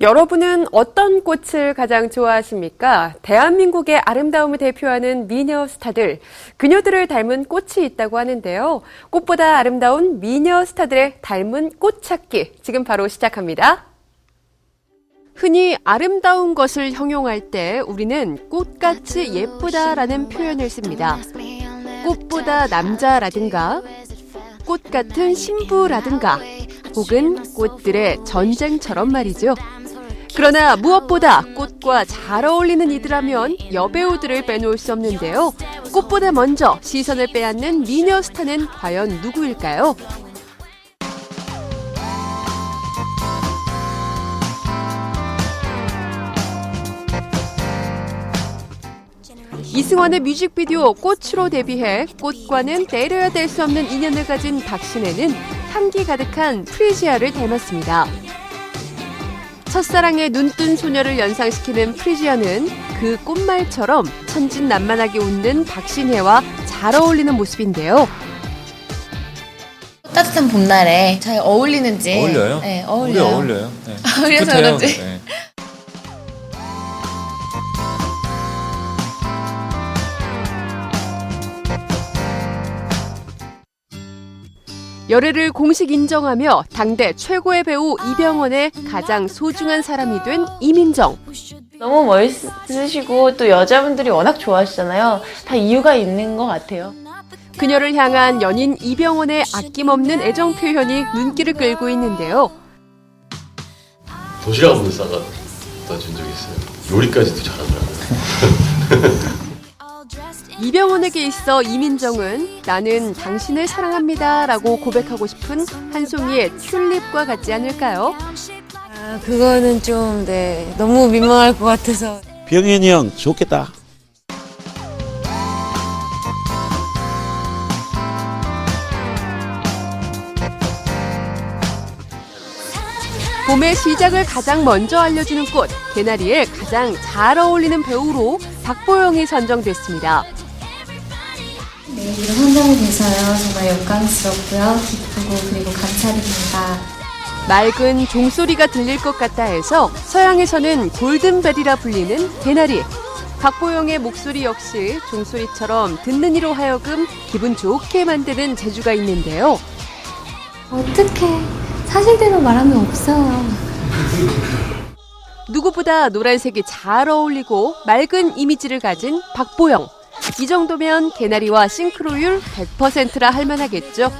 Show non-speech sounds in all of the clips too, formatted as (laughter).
여러분은 어떤 꽃을 가장 좋아하십니까? 대한민국의 아름다움을 대표하는 미녀 스타들, 그녀들을 닮은 꽃이 있다고 하는데요. 꽃보다 아름다운 미녀 스타들의 닮은 꽃 찾기, 지금 바로 시작합니다. 흔히 아름다운 것을 형용할 때 우리는 꽃같이 예쁘다라는 표현을 씁니다. 꽃보다 남자라든가, 꽃 같은 신부라든가, 혹은 꽃들의 전쟁처럼 말이죠. 그러나 무엇보다 꽃과 잘 어울리는 이들하면 여배우들을 빼놓을 수 없는데요. 꽃보다 먼저 시선을 빼앗는 미녀 스타는 과연 누구일까요? 이승환의 뮤직비디오 꽃으로 데뷔해 꽃과는 때려야 될 수 없는 인연을 가진 박신혜는 향기 가득한 프리지아를 닮았습니다. 첫사랑의 눈뜬 소녀를 연상시키는 프리지아는 그 꽃말처럼 천진난만하게 웃는 박신혜와 잘 어울리는 모습인데요. 따뜻한 봄날에 잘 어울리는지. 어울려요? 네, 어울려요. 어울려요. 네. (laughs) 어울려서 좋대요. 그런지. 네. 열애를 공식 인정하며 당대 최고의 배우 이병헌의 가장 소중한 사람이 된 이민정. 너무 멋있으시고 또 여자분들이 워낙 좋아하시잖아요. 다 이유가 있는 것 같아요. 그녀를 향한 연인 이병헌의 아낌없는 애정 표현이 눈길을 끌고 있는데요. 도시락을 싸다 준 적이 있어요. 요리까지도 잘하더라고요. (laughs) 이병헌에게 있어 이민정은 나는 당신을 사랑합니다 라고 고백하고 싶은 한 송이의 튤립과 같지 않을까요? 아, 그거는 좀, 네, 너무 민망할 것 같아서. 병현이 형 좋겠다. 봄의 시작을 가장 먼저 알려주는 꽃, 개나리에 가장 잘 어울리는 배우로 박보영이 선정됐습니다. 네, 이런 환경이 돼서요. 정말 영광스럽고요. 기쁘고 그리고 감사드립니다. 맑은 종소리가 들릴 것 같다 해서 서양에서는 골든벨이라 불리는 개나리. 박보영의 목소리 역시 종소리처럼 듣는 이로 하여금 기분 좋게 만드는 재주가 있는데요. 어떡해. 사실대로 말하면 없어요. 누구보다 노란색이 잘 어울리고 맑은 이미지를 가진 박보영. 이 정도면 개나리와 싱크로율 100%라 할 만하겠죠.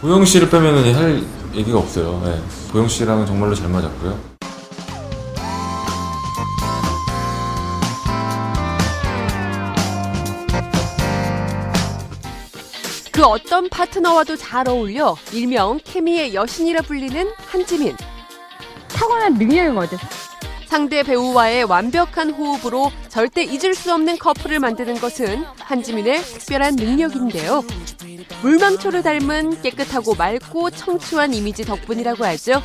보영 씨를 빼면은 할 얘기가 없어요. 네. 보영 씨랑은 정말로 잘 맞았고요. 그 어떤 파트너와도 잘 어울려 일명 케미의 여신이라 불리는 한지민. 타고난 능력인 거죠. 상대 배우와의 완벽한 호흡으로 절대 잊을 수 없는 커플을 만드는 것은 한지민의 특별한 능력인데요. 물망초를 닮은 깨끗하고 맑고 청초한 이미지 덕분이라고 하죠.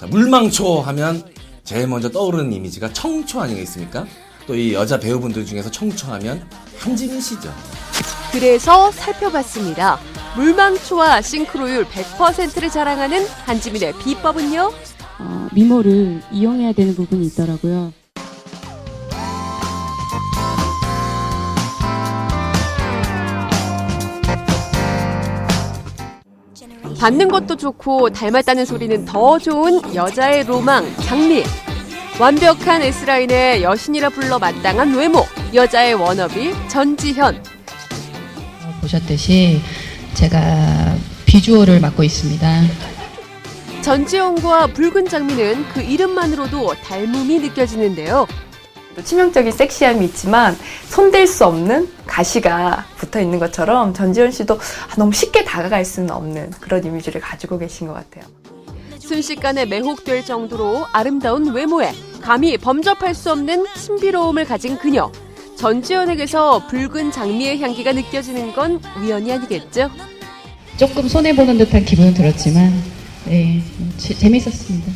자, 물망초 하면 제일 먼저 떠오르는 이미지가 청초 아니겠습니까? 또 이 여자 배우분들 중에서 청초하면 한지민 씨죠. 그래서 살펴봤습니다. 물망초와 싱크로율 100%를 자랑하는 한지민의 비법은요? 어, 미모를 이용해야 되는 부분이 있더라고요. 받는 것도 좋고 닮았다는 소리는 더 좋은 여자의 로망 장미. 완벽한 S라인의 여신이라 불러 마땅한 외모, 여자의 워너비 전지현. 보셨듯이 제가 비주얼을 맡고 있습니다. 전지현과 붉은 장미는 그 이름만으로도 닮음이 느껴지는데요. 또 치명적인 섹시함이 있지만 손댈 수 없는 가시가 붙어 있는 것처럼 전지현 씨도 아, 너무 쉽게 다가갈 수는 없는 그런 이미지를 가지고 계신 것 같아요. 순식간에 매혹될 정도로 아름다운 외모에 감히 범접할 수 없는 신비로움을 가진 그녀. 전지현에게서 붉은 장미의 향기가 느껴지는 건 우연이 아니겠죠? 조금 손해보는 듯한 기분은 들었지만, 네, 재- 재밌었습니다.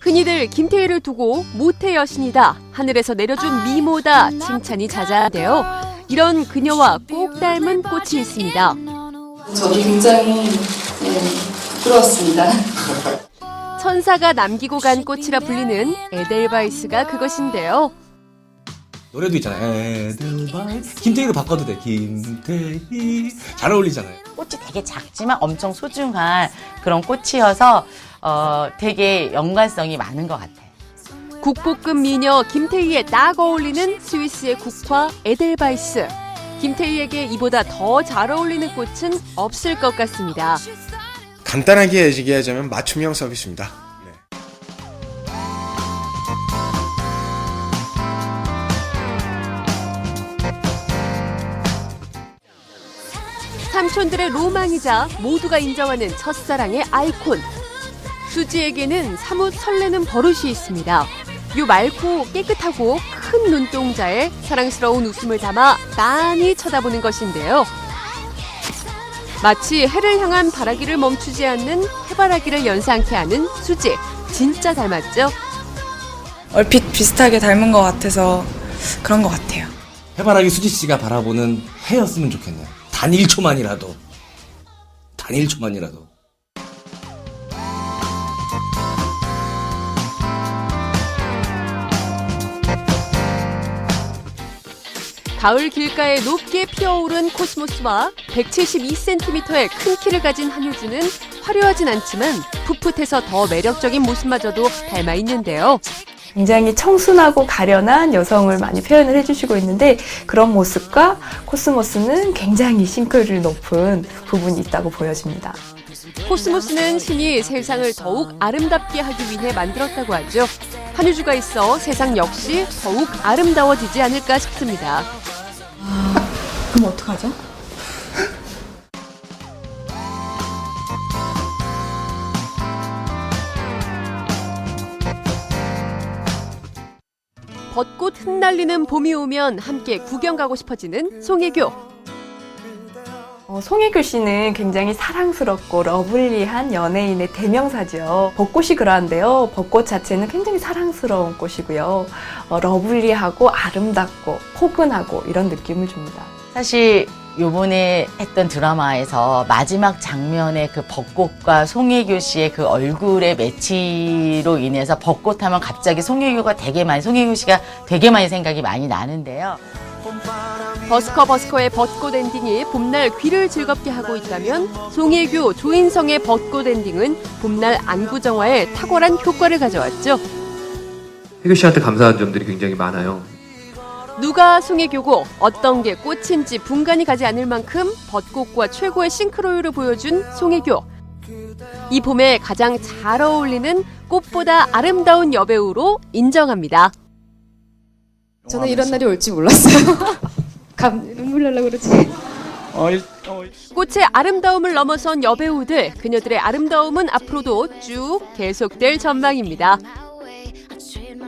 흔히들 김태희를 두고 모태 여신이다, 하늘에서 내려준 미모다 칭찬이 자자한데요. 이런 그녀와 꼭 닮은 꽃이 있습니다. 저도 굉장히 네, 부끄러웠습니다. 천사가 남기고 간 꽃이라 불리는 에델바이스가 그것인데요. 노래도 있잖아요. 에델바이스. 김태희로 바꿔도 돼. 김태희. 잘 어울리잖아요. 꽃이 되게 작지만 엄청 소중한 그런 꽃이어서 어, 되게 연관성이 많은 것 같아요. 국보급 미녀 김태희에 딱 어울리는 스위스의 국화 에델바이스. 김태희에게 이보다 더 잘 어울리는 꽃은 없을 것 같습니다. 간단하게 얘기하자면 맞춤형 서비스입니다. 삼촌들의 로망이자 모두가 인정하는 첫사랑의 아이콘. 수지에게는 사뭇 설레는 버릇이 있습니다. 요 맑고 깨끗하고 큰 눈동자에 사랑스러운 웃음을 담아 빤히 쳐다보는 것인데요. 마치 해를 향한 바라기를 멈추지 않는 해바라기를 연상케 하는 수지. 진짜 닮았죠? 얼핏 비슷하게 닮은 것 같아서 그런 것 같아요. 해바라기 수지 씨가 바라보는 해였으면 좋겠네요. 단 1초만이라도. 단 1초만이라도. 가을 길가에 높게 피어오른 코스모스와 172cm의 큰 키를 가진 한효주는 화려하진 않지만 풋풋해서 더 매력적인 모습마저도 닮아 있는데요. 굉장히 청순하고 가련한 여성을 많이 표현을 해주시고 있는데 그런 모습과 코스모스는 굉장히 싱크를 높은 부분이 있다고 보여집니다. 코스모스는 신이 세상을 더욱 아름답게 하기 위해 만들었다고 하죠. 한효주가 있어 세상 역시 더욱 아름다워지지 않을까 싶습니다. 그럼 어떡하죠? 벚꽃 흩날리는 봄이 오면 함께 구경 가고 싶어지는 송혜교. 어, 송혜교 씨는 굉장히 사랑스럽고 러블리한 연예인의 대명사죠. 벚꽃이 그러한데요. 벚꽃 자체는 굉장히 사랑스러운 꽃이고요. 어, 러블리하고 아름답고 포근하고 이런 느낌을 줍니다. 사실 요번에 했던 드라마에서 마지막 장면의 그 벚꽃과 송혜교 씨의 그 얼굴의 매치로 인해서 벚꽃 하면 갑자기 송혜교가 되게 많이, 송혜교 씨가 되게 많이 생각이 많이 나는데요. 버스커 버스커의 벚꽃 엔딩이 봄날 귀를 즐겁게 하고 있다면 송혜교, 조인성의 벚꽃 엔딩은 봄날 안구정화에 탁월한 효과를 가져왔죠. 혜교 씨한테 감사한 점들이 굉장히 많아요. 누가 송혜교고 어떤 게 꽃인지 분간이 가지 않을 만큼 벚꽃과 최고의 싱크로율을 보여준 송혜교. 이 봄에 가장 잘 어울리는 꽃보다 아름다운 여배우로 인정합니다. 저는 이런 날이 올지 몰랐어요. (laughs) 감 눈물 날라 그러지. 꽃의 아름다움을 넘어선 여배우들, 그녀들의 아름다움은 앞으로도 쭉 계속될 전망입니다.